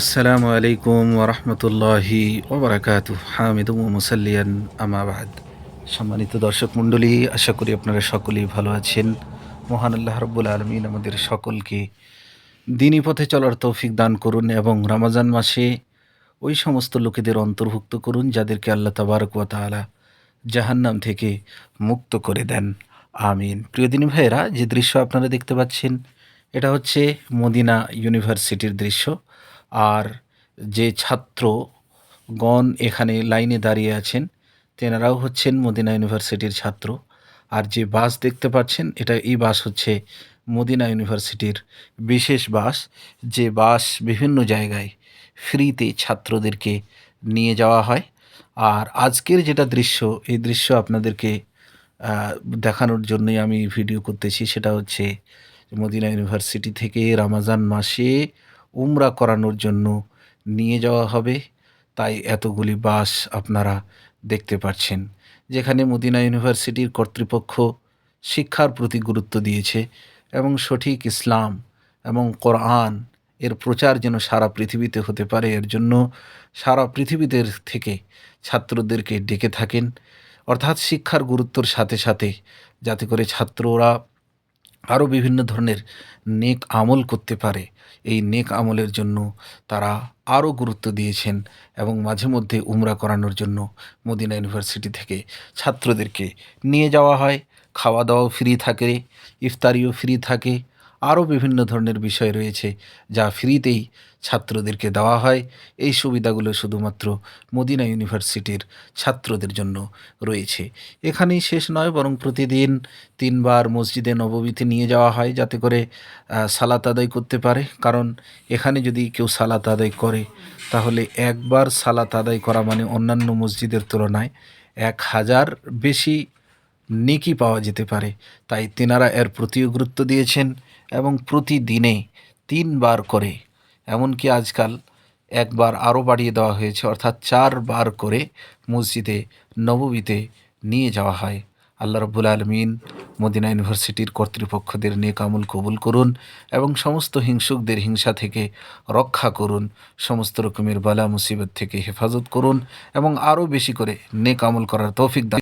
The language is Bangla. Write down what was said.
আসসালামু আলাইকুম ওরহমতুল্লাহি ওবরাকাতু হামিদ মুসাল্লিয়ান আমাবাদ সম্মানিত দর্শক মণ্ডলী, আশা করি আপনারা সকলেই ভালো আছেন। মহান আল্লাহ রব্বুল আলমিন আমাদের সকলকে দিনী পথে চলার তৌফিক দান করুন এবং রমাজান মাসে ওই সমস্ত লোকেদের অন্তর্ভুক্ত করুন, যাদেরকে আল্লাহ তাবারক ওয়া তাআলা জাহান্নাম থেকে মুক্ত করে দেন। আমিন। প্রিয় দিনী ভাইয়েরা, যে দৃশ্য আপনারা দেখতে পাচ্ছেন, এটা হচ্ছে মদিনা ইউনিভার্সিটির দৃশ্য। আর যে ছাত্রগণ এখানে লাইনে দাঁড়িয়ে আছেন, তেনারাও হচ্ছেন মদিনা ইউনিভার্সিটির ছাত্র। আর যে বাস দেখতে পাচ্ছেন, এটা এই বাস হচ্ছে মদিনা ইউনিভার্সিটির বিশেষ বাস। যে বাস বিভিন্ন জায়গায় ফ্রিতে ছাত্রদেরকে নিয়ে যাওয়া হয়। আর আজকের যেটা দৃশ্য, এই দৃশ্য আপনাদেরকে দেখানোর জন্যই আমি ভিডিও করতেছি। সেটা হচ্ছে মদিনা ইউনিভার্সিটি থেকে রামাজান মাসে উমরা করানোর জন্য নিয়ে যাওয়া হবে। তাই এতগুলি বাস আপনারা দেখতে পাচ্ছেন, যেখানে মদিনা ইউনিভার্সিটির কর্তৃপক্ষ শিক্ষার প্রতি গুরুত্ব দিয়েছে এবং সঠিক ইসলাম এবং কোরআন এর প্রচার যেন সারা পৃথিবীতে হতে পারে, এর জন্য সারা পৃথিবীতে থেকে ছাত্রদেরকে ডেকে থাকেন। অর্থাৎ শিক্ষার গুরুত্বর সাথে সাথে যাতে করে ছাত্ররা আরও বিভিন্ন ধরনের নেক আমল করতে পারে। এই নেক আমলের জন্য তারা আরও গুরুত্ব দিয়েছেন এবং মাঝে মধ্যে উমরা করানোর জন্য মদিনা ইউনিভার্সিটি থেকে ছাত্রদেরকে নিয়ে যাওয়া হয়। খাওয়া দাওয়াও ফ্রি থাকে, ইফতারিও ফ্রি থাকে। আরও বিভিন্ন ধরনের বিষয় রয়েছে যা ফ্রিতেই ছাত্রদেরকে দেওয়া হয়। এই সুবিধাগুলো শুধুমাত্র মদিনা ইউনিভার্সিটির ছাত্রদের জন্য রয়েছে। এখানেই শেষ নয়, বরং প্রতিদিন তিনবার মসজিদে নববীতে নিয়ে যাওয়া হয় যাতে করে সালাত আদায় করতে পারে। কারণ এখানে যদি কেউ সালাত আদায় করে, তাহলে একবার সালাত আদায় করা মানে অন্যান্য মসজিদের তুলনায় এক হাজার বেশি নেকি পাওয়া যেতে পারে। তাই তেনারা এর প্রতিও গুরুত্ব দিয়েছেন। এবং প্রতিদিনে তিনবার করে, এমনকি আজকাল একবার আরও বাড়িয়ে দেওয়া হয়েছে, অর্থাৎ চারবার করে মসজিদে নববীতে নিয়ে যাওয়া হয়। আল্লাহ রব্বুল আলমিন মদিনা ইউনিভার্সিটির কর্তৃপক্ষদের নেক আমল কবুল করুন এবং সমস্ত হিংসুকদের হিংসা থেকে রক্ষা করুন, সমস্ত রকমের বালা মুসিবত থেকে হেফাজত করুন এবং আরও বেশি করে নেক আমল করার তৌফিক দান